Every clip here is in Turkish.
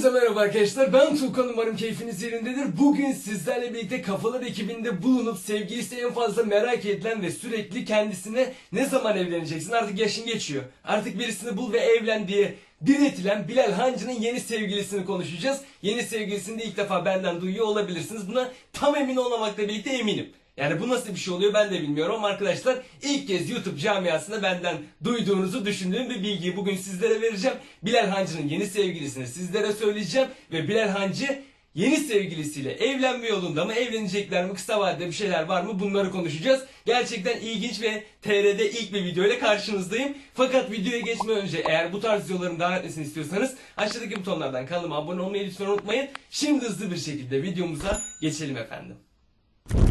Hepinize merhaba arkadaşlar. Ben Tuğkan umarım keyfiniz yerindedir. Bugün sizlerle birlikte Kafalar ekibinde bulunup sevgilisi en fazla merak edilen ve sürekli kendisine ne zaman evleneceksin artık yaşın geçiyor. Artık birisini bul ve evlen diye diretilen Bilal Hancı'nın yeni sevgilisini konuşacağız. Yeni sevgilisini de ilk defa benden duyuyor olabilirsiniz. Buna tam emin olmamakla birlikte eminim. Yani bu nasıl bir şey oluyor ben de bilmiyorum ama arkadaşlar ilk kez YouTube camiasında benden duyduğunuzu düşündüğüm bir bilgiyi bugün sizlere vereceğim. Bilal Hancı'nın yeni sevgilisini sizlere söyleyeceğim ve Bilal Hancı yeni sevgilisiyle evlenme yolunda mı evlenecekler mi kısa vadede bir şeyler var mı bunları konuşacağız. Gerçekten ilginç ve TR'de ilk bir video ile karşınızdayım. Fakat videoya geçmeden önce eğer bu tarz videoların devam etmesini istiyorsanız aşağıdaki butonlardan kanalıma abone olmayı lütfen unutmayın. Şimdi hızlı bir şekilde videomuza geçelim efendim.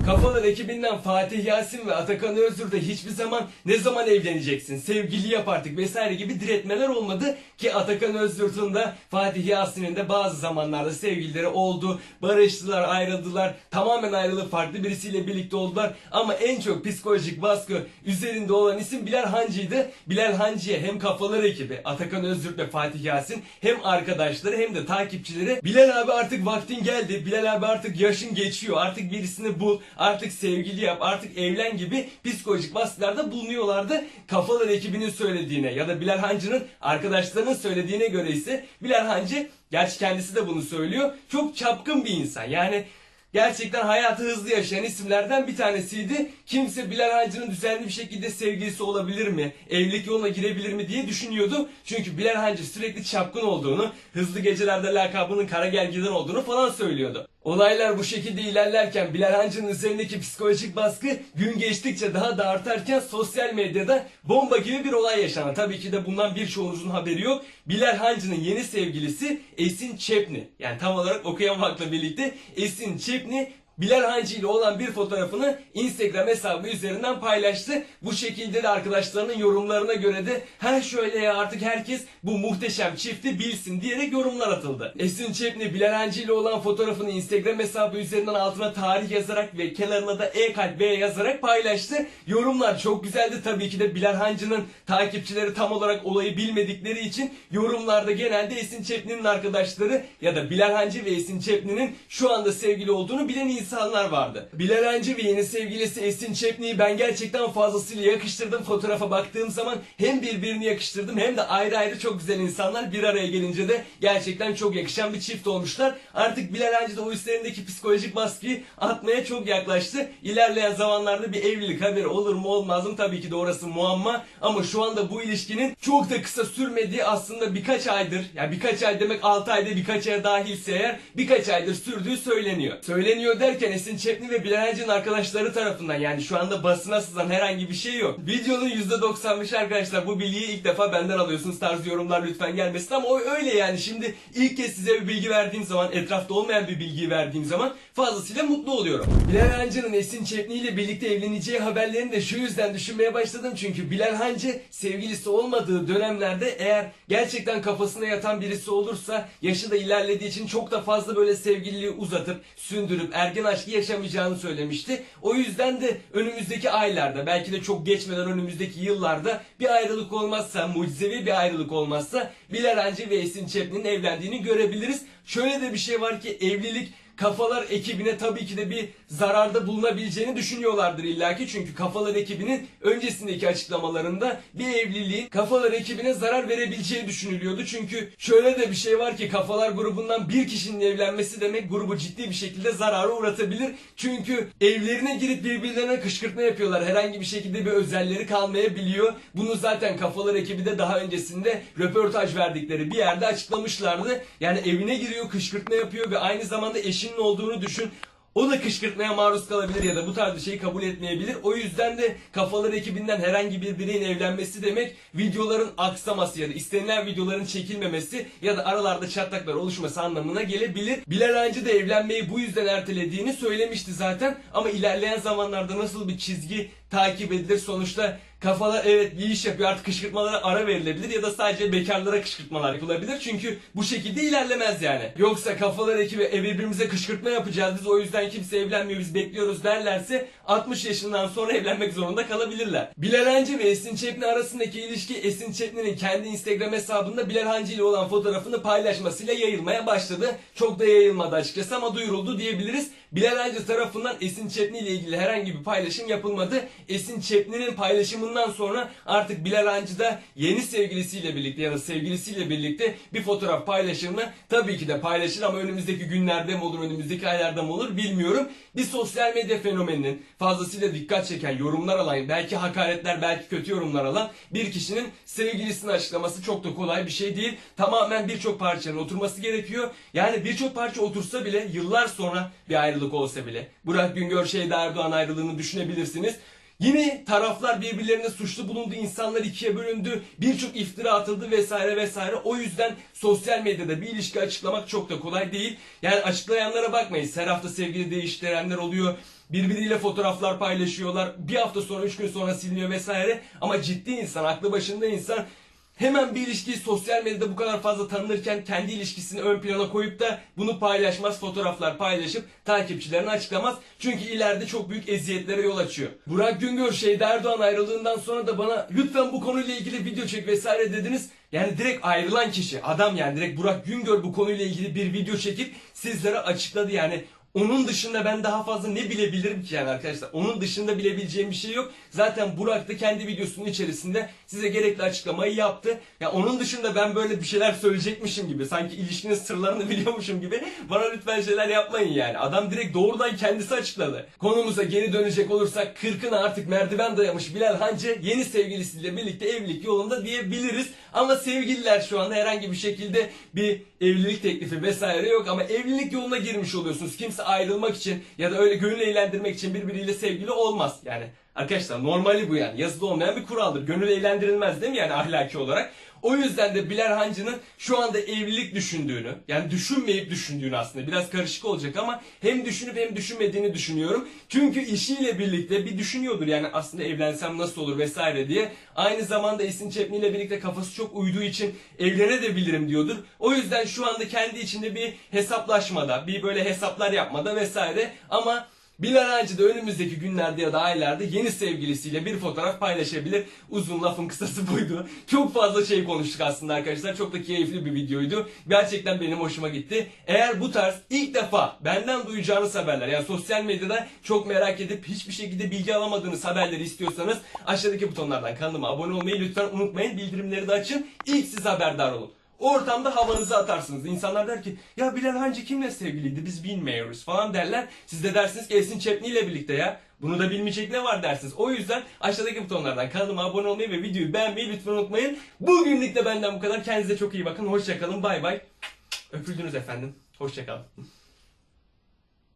Kafalar ekibinden Fatih Yasin ve Atakan Özgür de hiçbir zaman ne zaman evleneceksin, sevgili yap artık vesaire gibi diretmeler olmadı ki Atakan Özgürt'ün de Fatih Yasin'in de bazı zamanlarda sevgilileri oldu, barıştılar, ayrıldılar, tamamen ayrılıp farklı birisiyle birlikte oldular. Ama en çok psikolojik baskı üzerinde olan isim Bilal Hancı'ydı. Bilal Hancı'ya hem Kafalar ekibi, Atakan Özgürt ve Fatih Yasin hem arkadaşları hem de takipçileri Bilal abi artık vaktin geldi, Bilal abi artık yaşın geçiyor, artık birisini bul, artık sevgili yap, artık evlen gibi psikolojik baskılarda bulunuyorlardı. Kafalar ekibinin söylediğine ya da Bilal Hancı'nın arkadaşlarının söylediğine göre ise Bilal Hancı, gerçi kendisi de bunu söylüyor, çok çapkın bir insan. Yani Gerçekten hayatı hızlı yaşayan isimlerden bir tanesiydi. Kimse Bilal Hancı'nın düzenli bir şekilde sevgilisi olabilir mi? Evlilik yoluna girebilir mi diye düşünüyordu. Çünkü Bilal Hancı sürekli çapkın olduğunu, hızlı gecelerde lakabının kara gergedan olduğunu falan söylüyordu. Olaylar bu şekilde ilerlerken Bilal Hancı'nın üzerindeki psikolojik baskı gün geçtikçe daha da artarken sosyal medyada bomba gibi bir olay yaşandı. Tabii ki de bundan birçoğunuzun haberi yok. Bilal Hancı'nın yeni sevgilisi Esin Çepni. Yani tam olarak okuyamamakla birlikte Esin Çepni Bilal Hancı ile olan bir fotoğrafını Instagram hesabı üzerinden paylaştı. Bu şekilde de arkadaşlarının yorumlarına göre de her şöyle ya artık herkes bu muhteşem çifti bilsin diyerek yorumlar atıldı. Esin Çepni Bilal Hancı ile olan fotoğrafını Instagram hesabı üzerinden altına tarih yazarak ve kenarına da E kalp B yazarak paylaştı. Yorumlar çok güzeldi tabii ki de Bilal Hancı'nın takipçileri tam olarak olayı bilmedikleri için yorumlarda genelde Esin Çepni'nin arkadaşları ya da Bilal Hancı ve Esin Çepni'nin şu anda sevgili olduğunu bilen insanlar vardı. Bilal Hancı ve yeni sevgilisi Esin Çepni'yi ben gerçekten fazlasıyla yakıştırdım. Fotoğrafa baktığım zaman hem birbirini yakıştırdım hem de ayrı ayrı çok güzel insanlar bir araya gelince de gerçekten çok yakışan bir çift olmuşlar. Artık Bilal Hancı da o üstlerindeki psikolojik baskıyı atmaya çok yaklaştı. İlerleyen zamanlarda bir evlilik haberi olur mu olmaz mı tabii ki de orası muamma ama şu anda bu ilişkinin çok da kısa sürmediği aslında birkaç aydır yani birkaç ay demek 6 ayda birkaç ay dahilse eğer birkaç aydır sürdüğü söyleniyor. Söyleniyor derken Esin Çepni ve Bilal Hancı'nın arkadaşları tarafından yani şu anda basına sızan herhangi bir şey yok. Videonun %95 arkadaşlar bu bilgiyi ilk defa benden alıyorsunuz tarzı yorumlar lütfen gelmesin ama o öyle yani şimdi ilk kez size bir bilgi verdiğim zaman etrafta olmayan bir bilgiyi verdiğim zaman fazlasıyla mutlu oluyorum. Bilal Hancı'nın Esin Çepni ile birlikte evleneceği haberlerini de şu yüzden düşünmeye başladım çünkü Bilal Hancı sevgilisi olmadığı dönemlerde eğer gerçekten kafasına yatan birisi olursa yaşı da ilerlediği için çok da fazla böyle sevgililiği uzatıp sündürüp ergen aşkı yaşamayacağını söylemişti. O yüzden de önümüzdeki aylarda belki de çok geçmeden önümüzdeki yıllarda bir ayrılık olmazsa mucizevi bir ayrılık olmazsa Bilal Hancı ve Esin Çepni'nin evlendiğini görebiliriz. Şöyle de bir şey var ki evlilik Kafalar ekibine tabii ki de bir zararda bulunabileceğini düşünüyorlardır illaki. Çünkü Kafalar ekibinin öncesindeki açıklamalarında bir evliliğin Kafalar ekibine zarar verebileceği düşünülüyordu. Çünkü şöyle de bir şey var ki Kafalar grubundan bir kişinin evlenmesi demek grubu ciddi bir şekilde zarara uğratabilir. Çünkü evlerine girip birbirlerine kışkırtma yapıyorlar. Herhangi bir şekilde bir özelleri kalmayabiliyor. Bunu zaten Kafalar ekibi de daha öncesinde röportaj verdikleri bir yerde açıklamışlardı. Yani evine giriyor, kışkırtma yapıyor ve aynı zamanda eşinin olduğunu düşün. O da kışkırtmaya maruz kalabilir ya da bu tarz bir şeyi kabul etmeyebilir. O yüzden de kafalar ekibinden herhangi bir bireyin evlenmesi demek videoların aksaması ya da istenilen videoların çekilmemesi ya da aralarda çatlaklar oluşması anlamına gelebilir. Bilal Hancı da evlenmeyi bu yüzden ertelediğini söylemişti zaten ama ilerleyen zamanlarda nasıl bir çizgi takip edilir. Sonuçta kafalar evet iyi iş yapıyor artık kışkırtmalara ara verilebilir ya da sadece bekarlara kışkırtmalar yapılabilir. Çünkü bu şekilde ilerlemez yani. Yoksa kafalar ekibi e, birbirimize kışkırtma yapacağız biz o yüzden kimse evlenmiyor biz bekliyoruz derlerse 60 yaşından sonra evlenmek zorunda kalabilirler. Bilal Hancı ve Esin Çepni arasındaki ilişki Esin Çepni'nin kendi Instagram hesabında Bilal Hancı ile olan fotoğrafını paylaşmasıyla yayılmaya başladı. Çok da yayılmadı açıkçası ama duyuruldu diyebiliriz. Bilal Hancı tarafından Esin Çepni ile ilgili herhangi bir paylaşım yapılmadı. Esin Çepni'nin paylaşımından sonra artık Bilal Hancı da yeni sevgilisiyle birlikte ya da sevgilisiyle birlikte bir fotoğraf paylaşımı tabii ki de paylaşır ama önümüzdeki günlerde mi olur, önümüzdeki aylarda mı olur bilmiyorum. Bir sosyal medya fenomeninin fazlasıyla dikkat çeken yorumlar alan, belki hakaretler, belki kötü yorumlar alan bir kişinin sevgilisini açıklaması çok da kolay bir şey değil. Tamamen birçok parçanın oturması gerekiyor. Yani birçok parça otursa bile yıllar sonra bir ayrılık olsa bile Burak Güngör Şeyda Erdoğan ayrılığını düşünebilirsiniz. Yine taraflar birbirlerine suçlu bulundu, insanlar ikiye bölündü, birçok iftira atıldı vesaire vesaire. O yüzden sosyal medyada bir ilişki açıklamak çok da kolay değil. Yani açıklayanlara bakmayın. Her hafta sevgili değiştirenler oluyor. Birbiriyle fotoğraflar paylaşıyorlar. Bir hafta sonra, üç gün sonra siliniyor vesaire. Ama ciddi insan, aklı başında insan hemen bir ilişkiyi sosyal medyada bu kadar fazla tanınırken kendi ilişkisini ön plana koyup da bunu paylaşmaz, fotoğraflar paylaşıp takipçilerini açıklamaz. Çünkü ileride çok büyük eziyetlere yol açıyor. Burak Güngör Şeyda Erdoğan ayrılığından sonra da bana lütfen bu konuyla ilgili video çek vesaire dediniz. Yani direkt ayrılan kişi, adam yani direkt Burak Güngör bu konuyla ilgili bir video çekip sizlere açıkladı yani. Onun dışında ben daha fazla ne bilebilirim ki yani arkadaşlar? Onun dışında bilebileceğim bir şey yok. Zaten Burak da kendi videosunun içerisinde size gerekli açıklamayı yaptı. Ya onun dışında ben böyle bir şeyler söyleyecekmişim gibi, sanki ilişkinin sırlarını biliyormuşum gibi bana lütfen şeyler yapmayın yani. Adam direkt doğrudan kendisi açıkladı. Konumuza geri dönecek olursak 40'ına artık merdiven dayamış Bilal Hancı yeni sevgilisiyle birlikte evlilik yolunda diyebiliriz. Ama sevgililer şu anda herhangi bir şekilde bir evlilik teklifi vesaire yok ama evlilik yoluna girmiş oluyorsunuz. Kimse ayrılmak için ya da öyle gönül eğlendirmek için birbiriyle sevgili olmaz. Yani arkadaşlar normali bu yani. Yazılı olmayan bir kuraldır. Gönül eğlendirilmez değil mi yani ahlaki olarak? O yüzden de Bilal Hancı'nın şu anda evlilik düşündüğünü, yani düşünmeyip düşündüğünü aslında biraz karışık olacak ama hem düşünüp hem düşünmediğini düşünüyorum. Çünkü işiyle birlikte bir düşünüyordur yani aslında evlensem nasıl olur vesaire diye. Aynı zamanda Esin Çepni ile birlikte kafası çok uyduğu için evlenebilirim diyordur. O yüzden şu anda kendi içinde bir hesaplaşmada, bir böyle hesaplar yapmada vesaire ama Bilal Hancı da önümüzdeki günlerde ya da aylarda yeni sevgilisiyle bir fotoğraf paylaşabilir. Uzun lafın kısası buydu. Çok fazla şey konuştuk aslında arkadaşlar. Çok da keyifli bir videoydu. Gerçekten benim hoşuma gitti. Eğer bu tarz ilk defa benden duyacağınız haberler yani sosyal medyada çok merak edip hiçbir şekilde bilgi alamadığınız haberleri istiyorsanız aşağıdaki butonlardan kanalıma abone olmayı lütfen unutmayın. Bildirimleri de açın. İlk siz haberdar olun. O ortamda havanızı atarsınız. İnsanlar der ki ya Bilal Hancı kimle sevgiliydi biz bilmiyoruz falan derler. Siz de dersiniz ki Esin Çepni ile birlikte ya. Bunu da bilmeyecek ne var dersiniz. O yüzden aşağıdaki butonlardan kanalıma abone olmayı ve videoyu beğenmeyi lütfen unutmayın. Bugünlük de benden bu kadar. Kendinize çok iyi bakın. Hoşçakalın. Bay bay. Öpüldünüz efendim. Hoşçakalın.